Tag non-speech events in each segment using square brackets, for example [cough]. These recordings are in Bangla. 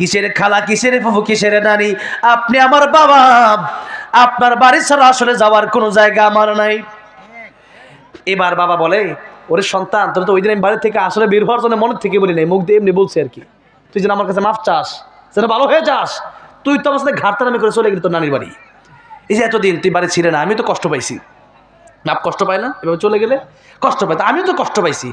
কিসের খালা, কিসের ফুফু, কিসের নানি? আপনি আমার বাবা। আপনার বাড়ি ছাড়া আসলে যাওয়ার কোনো জায়গা আমার নাই। এবার বাবা বলে, ওরে সন্তান, তোর তো ওই দিন আমি বাড়ি থেকে আসলে বের হওয়ার জন্য মনের থেকে বলি নাই, মুখ দিয়ে এমনি বলছি আর কি তুই যেন আমার কাছে মাফ চাস, যেন ভালো হয়ে যাস, তুই তো আমার সাথে ঘাটতার আমি করে চলে গেলি তোর নানির বাড়ি। এই যে এতদিন তুই বাড়ি ছিলে না, আমি তো কষ্ট পাইছি। বাপ কষ্ট পায় না? এভাবে চলে গেলে কষ্ট পায়। আমিও তো কষ্ট পাইছি।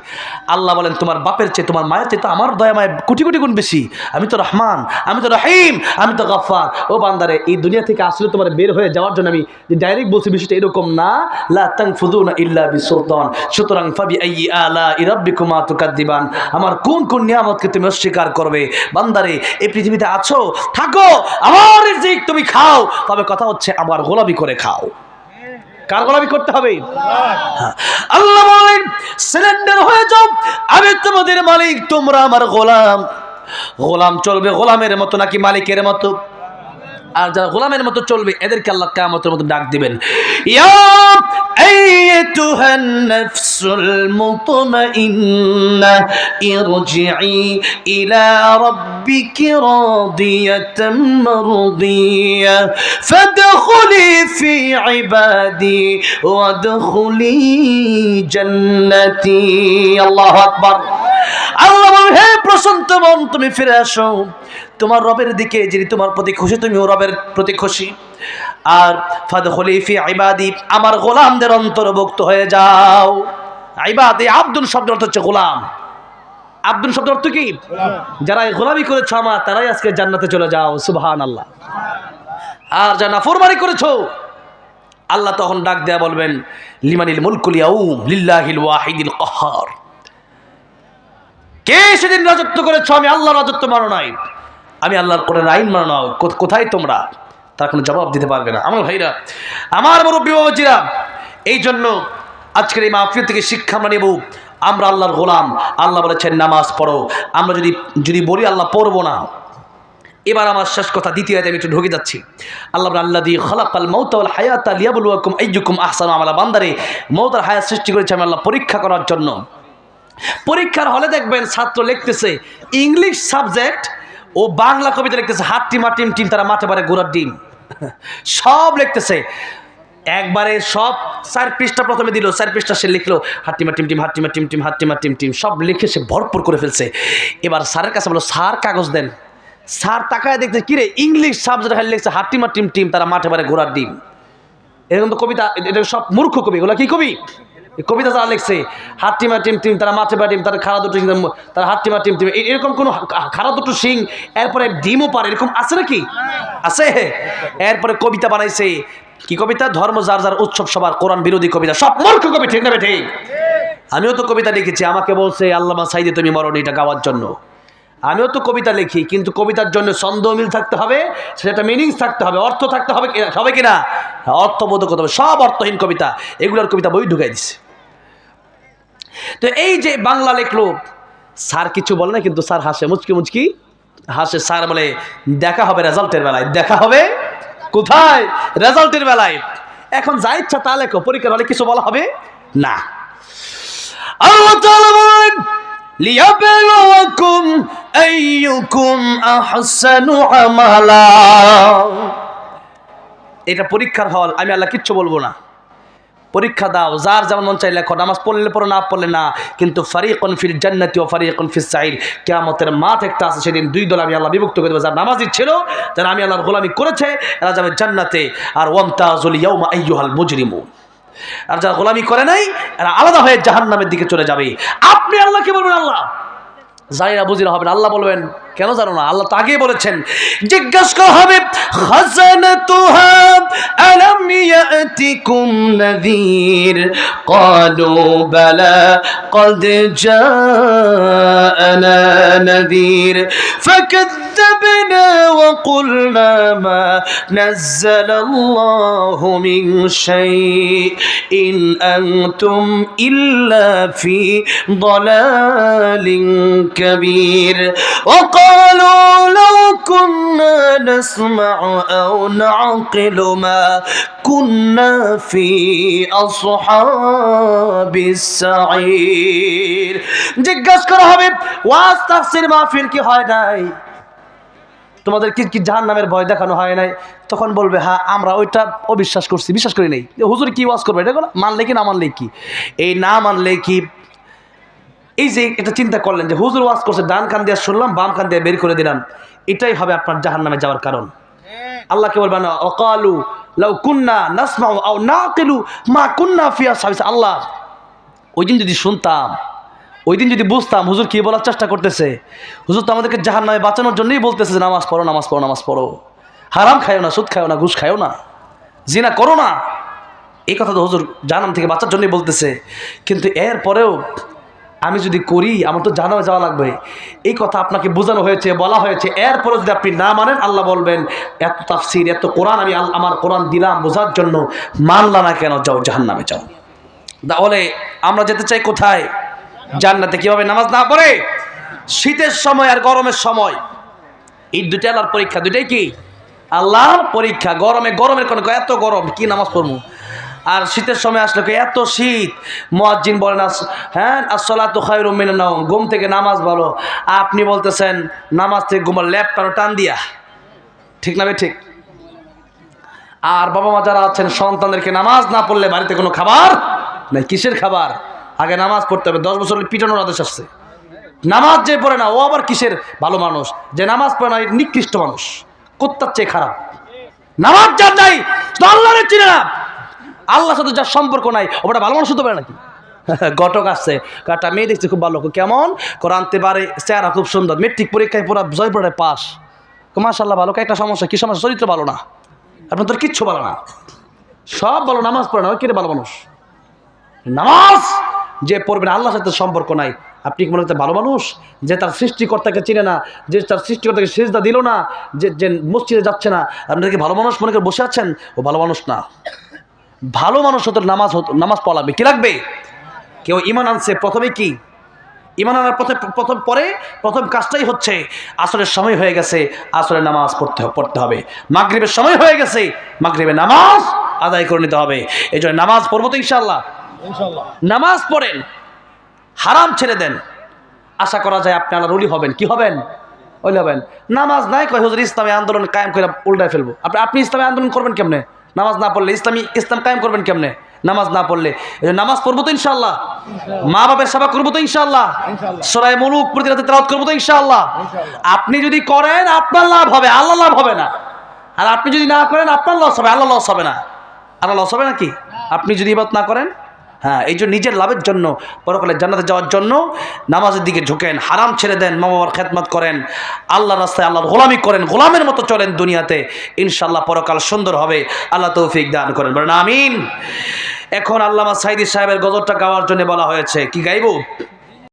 আল্লাহ বলেন, তোমার বাপের চেয়ে তোমার মায়ের চেয়ে তো আমার দয়া মায় কোটি কোটি গুণ বেশি। আমি তো রহমান, আমি তো রহিম, আমি তো গফার ও বান্দারে, এই দুনিয়া থেকে আসলে তোমার বের হয়ে যাওয়ার জন্য আমি যে ডাইরেক্ট বলছি বিষয়টা এরকম না। লা তানফুদুনা ইল্লা বি বিসুলতান। সুতরাং, ফাবি আইয়ি আলা ইরাব্বিকুমা তুকাদ্দিবান। আমার কোন কোন নিয়ামতকে তুমি অস্বীকার করবে? বান্দারে এই পৃথিবীতে আছো, থাকো, আমার রিজিক তুমি খাও। তবে কথা হচ্ছে, আমার গোলামি করে খাও। কার গোলামি করতে হবে। আল্লাহ বলেন সিলেন্ডার হয়ে যাও আমি তোমাদের মালিক তোমরা আমার গোলাম। গোলাম চলবে গোলামের মতো নাকি মালিকের মতো? আর যারা গোলামের মতো চলবে এদেরকে আল্লাহ কামতের মতো ডাক দিবেন। ইয়া আইয়ুহান নাফসুল মুতমাইন্না ইরজিই ইলা রাব্বিকি রাদিয়াতাম মারদিয়া ফাদখুলি ফি ইবাদি ওয়াদখুলি জান্নাতি। আল্লাহু আকবার। আল্লাহ বলেন, হে প্রশান্ত মন তুমি ফিরে আসো। তোমার রবের দিকে যিনি তোমার প্রতি খুশি তুমিও রবের প্রতি খুশি। আর ফাদ খলিফি আইবাদি আমার গোলামদের অন্তর্ভুক্ত হয়ে যাও। আইবাদ এই আব্দুল শব্দের অর্থ হচ্ছে গোলাম। আব্দুল শব্দ অর্থ কি? যারা গোলামি করেছ আমার তারাই আজকে জান্নাতে চলে যাও। সুবহান আল্লাহ আর যারা নাফরমানি করেছ আল্লাহ তখন ডাক দেয়া বলবেন লিমানিল মুলকুল ইয়াউম লিল্লাহিল ওয়াহিদিল কাহ্হার কে সেদিন রাজত্ব করেছ? আমি আল্লাহ রাজত্ব মানো নাই। আমি আল্লাহর কোরআন আইন মানো না কোথায় তোমরা? তার কোনো জবাব দিতে পারবে না। আমার ভাইরা, আমার মুরব্বী বাবাজিরা এই জন্য আজকের এই মাহফিল থেকে শিক্ষা আমরা নেব, আমরা আল্লাহর গোলাম। আল্লাহ বলেছেন, নামাজ পড়ো। আমরা যদি যদি বলি আল্লাহ পড়ব না, এবার আমার শেষ কথা, দ্বিতীয় আমি একটু ঢুকে যাচ্ছি। আল্লাহ আল্লাহ দিয়ে খলাকাল মৌতাল হায়াত লিয়াবুলুয়াকুম আইয়ুকুম আহসানু আমালা। বান্দারে মৌতার হায়াত সৃষ্টি করেছে আমি আল্লাহ পরীক্ষা করার জন্য। পরীক্ষার হলে দেখবেন ছাত্র লিখতেছে, ইংলিশ সাবজেক্ট ও বাংলা কবিতা লিখতেছে হাত টিমা টিম, তারা মাঠে পারে গোড়ার ডিম। সব লিখতেছে। একবারে সব চার পৃষ্ঠা প্রথমে দিল, চার পৃষ্ঠা সে লিখলো হাট্টিমা টিম টিম হাট্টিমা টিম টিম হাট্টিমা টিম টিম, সব লিখে সে ভরপুর করে ফেলছে। এবার স্যারের কাছে বলো, স্যার, কাগজ দেন। স্যার তাকায় দেখতে কিরে, ইংলিশ সাবজেক্ট খালি লিখছে হাট্টিমা টিম টিম, তারা মাঠে পারে ঘোড়ার ডিম। এরকম তো কবিতা, এটা সব মূর্খ কবি, এগুলো কি কবি? কবিতা যারা লিখছে হাট্টিমা টিম টিম তারা মাঠে টিম তারা খাড়া দুটো সিং, তারা হাট্টিমা টিম টিম এরকম কোনো খাড়া দুটো সিং এরপরে ডিমও পারে এরকম আছে নাকি? আছে? এরপরে কবিতা বানাইছে কি কবিতা? ধর্ম যার যার উৎসব সবার কোরআন বিরোধী কবিতা সব মূর্খ কবি ঠিক না ঠিক? আমিও তো কবিতা লিখেছি আমাকে বলছে আল্লামা সাইদে তুমি মরণি এটা গাওয়ার জন্য। আমিও তো কবিতা লিখি কিন্তু কবিতার জন্য ছন্দ মিল থাকতে হবে সেটা মিনিংস থাকতে হবে অর্থ থাকতে হবে কি- হবে কিনা? অর্থবোধক হবে সব অর্থহীন কবিতা এগুলোর কবিতা বই ঢুকাই দিছে। তো এই যে বাংলা লেখলো, স্যার কিছু বলে না, কিন্তু স্যার হাসে, মুচকি মুচকি হাসে। স্যার বলে, দেখা হবে রেজাল্টের বেলায়, দেখা হবে কোথায় রেজাল্টের বেলায়? এখন যা ইচ্ছা তা লেখো, পরীক্ষার হলে কিছু বলা হবে? না। এটা পরীক্ষার হল, আমি আল্লাহ কিচ্ছু বলব না। পরীক্ষা দাও, যার যেমন মন চাই লেখো, নামাজ পড়লে পড়ো, না পড়লে না। কিন্তু ফারিকন ফিল জান্নাতি ও ফারিকন ফিস সাইর। কিয়ামতের মাঠ একটা আছে, সেদিন দুই দল আমি আল্লাহ বিভক্ত করে দেবো। যার নামাজি ছিল, যারা আমি আল্লাহর গোলামি করেছে, এরা যাবে জান্নাতে। আর ওয়ামতাজুল ইয়াউমা আইয়ুহাল মুজরিমুন। আর যারা গোলামি করে নাই, এরা আলাদা হয়ে জাহান্নামের দিকে চলে যাবে। আপনি আল্লাহকে বলবেন, আল্লাহ। জানি না হবে না। আল্লাহ বলবেন কেন জানো না আল্লাহ তো আগেই বলেছেন জিজ্ঞাসা করা হবে খাজানাতুহা আলাম ইয়াতিকুম নাযীর ক্বালু বালা قد جاءنا نذير فكذبنا وقلنا ما نزل الله من شيء إن أنتم إلا في ضلال كبير وقالوا لو كنا نسمع أو نعقل ما كنا في أصحاب السعير জিজ্ঞাসা করা হবে ওয়াজ তাফসির মাহফিল কি হয় নাই তোমাদের কি কি জাহান নামের ভয় দেখানো হয় নাই তখন বলবে হ্যাঁ আমরা ওইটা অবিশ্বাস করছি বিশ্বাস করি নাই যে হুজুর কি ওয়াজ করবে এটা কোনো মানলে কি না মানলে কি এই না মানলে কি এই যে এটা চিন্তা করলেন যে হুজুর ওয়াজ করছে, ডান কান দিয়ে শুনলাম, বাম কান দিয়ে বের করে দিলাম, এটাই হবে আপনার জাহান নামে যাওয়ার কারণ। আল্লাহকে বলবেন, অকালু লাউ কুন্না নাসমাউ আও নাকিলু মা কুন্না ফিয়া সাবিস। আল্লাহ, ওই দিন যদি শুনতাম, ওই দিন যদি বুঝতাম, হুজুর কি বলার চেষ্টা করতেছে? হুজুর তো আমাদেরকে জাহান নামে বাঁচানোর জন্যই বলতেছে যে, নামাজ পড়ো নামাজ পড়ো নামাজ পড়ো। হারাম খায়ও না, সুদ খায়ও না, ঘুষ খায়ও না। জিনা করো না। এই কথা তো হুজুর জাহান্নাম থেকে বাঁচার জন্যই বলতেছে। কিন্তু এর পরেও আমি যদি করি, আমার তো জানামে যাওয়া লাগবে। এই কথা আপনাকে বোঝানো হয়েছে, বলা হয়েছে। এরপরে যদি আপনি না মানেন, আল্লাহ বলবেন, এত তাফসির, এত কোরআন আমি আমার কোরআন দিলাম, বোঝার জন্য মানলা না কেন? যাও জাহান্নামে যাও। তাহলে আমরা যেতে চাই কোথায়? জান্নাতে কীভাবে নামাজ না পড়ে? শীতের সময় আর গরমের সময়। এই দুইটা আল্লাহর পরীক্ষা। দুইটাই কি? আল্লাহর পরীক্ষা। গরমে গরমের কোনো এত গরম, কি নামাজ পড়ব? আর শীতের সময় আসলে এত শীত? মোয়াজ্জিন বলেন হ্যাঁ আসলা তো খায় রুমিন ঘুম থেকে নামাজ ভালো। আপনি বলতেছেন, নামাজ থেকে ঘুমার ল্যাপটানো টান দিয়া। ঠিক না ঠিক? আর বাবা মা যারা আছেন, সন্তানদেরকে নামাজ না পড়লে বাড়িতে কোনো খাবার নাই। কিসের খাবার? আগে নামাজ পড়তে হবে। দশ বছর পিটানোর আদেশ আসছে। নামাজ যে পড়ে না, ও আবার কিসের? ভালো মানুষ। যে নামাজ পড়ে না নিকৃষ্ট মানুষ। কোত্তার চেয়ে খারাপ। নামাজ যার নাই চিনে না। আল্লাহর সাথে যার সম্পর্ক নাই, ওটা ভালো মানুষ হতে পারে নাকি? [laughs] ঘটক আসছে একটা মেয়ে দেখছে খুব ভালো কেমন? কোরআনতে পারে চেহারা খুব সুন্দর, মেট্রিক পরীক্ষায় পুরো জয় পড়ে পাস মাশাল্লাহ ভালো একটা সমস্যা? কী সমস্যা? চরিত্র ভালো না। আপনার তোর কিচ্ছু ভালো না। সব ভালো, নামাজ পড়ে না কিরে ভালো মানুষ? নামাজ! যে পড়বেন আল্লাহর সাথে সম্পর্ক নাই। আপনি কি মনে করতে ভালো মানুষ? যে তার সৃষ্টিকর্তাকে চিনে না, যে তার সৃষ্টিকর্তাকে সেজদা দিল না, যে যে মসজিদে যাচ্ছে না, আপনারা কি ভালো মানুষ মনে করে বসে আছেন? ও ভালো মানুষ না। ভালো মানুষ হতে নামাজ হতো নামাজ পড়াবে। কি লাগবে? কেউ ইমান আনছে প্রথমে কি? ইমান আনার পথে প্রথম পরে প্রথম কাজটাই হচ্ছে আসরের সময় হয়ে গেছে আসরের নামাজ পড়তে পড়তে হবে। মাগরিবের সময় হয়ে গেছে মাগরিবের নামাজ আদায় করে নিতে হবে। এই জন্য নামাজ পড়ব তো ইনশাল্লাহ নামাজ পড়েন হারাম ছেড়ে দেন। আশা করা যায় আপনি আল্লাহ রুলি হবেন। কি হবেন? ওইলি হবেন। নামাজ নাই কয় হুজুর ইসলামী আন্দোলন কায়েম করে উল্টায় ফেলব। আপনি আপনি ইসলামী আন্দোলন করবেন কেমনে? নামাজ না পড়লে ইসলামী ইসলাম কায়েম করবেন কেমনে? নামাজ না পড়লে। নামাজ পড়ব তো ইনশাল্লাহ মা বাপের সেবা করব তো ইনশাল্লাহ সরাই মুলুক প্রতি রাতে তেলাওয়াত করব তো ইনশাল্লাহ আপনি যদি করেন আপনার লাভ হবে আল্লাহ লাভ হবে না। আর আপনি যদি না করেন আপনার লস হবে আল্লাহ লস হবে না। আল্লাহ লস হবে নাকি আপনি যদি এবার না করেন হ্যাঁ এই জন্য নিজের লাভের জন্য, পরকালে জান্নাতে যাওয়ার জন্য নামাজের দিকে ঝুঁকেন, হারাম ছেড়ে দেন, মা বাবার খেদমত করেন আল্লাহ রাস্তায় আল্লাহর গোলামি করেন, গোলামের মতো চলেন দুনিয়াতে ইনশাল্লাহ পরকাল সুন্দর হবে, আল্লাহ তৌফিক দান করেন, বলেন আমিন। এখন আল্লামা সাইদি সাহেবের গজরটা গাওয়ার জন্য বলা হয়েছে, কি গাইব?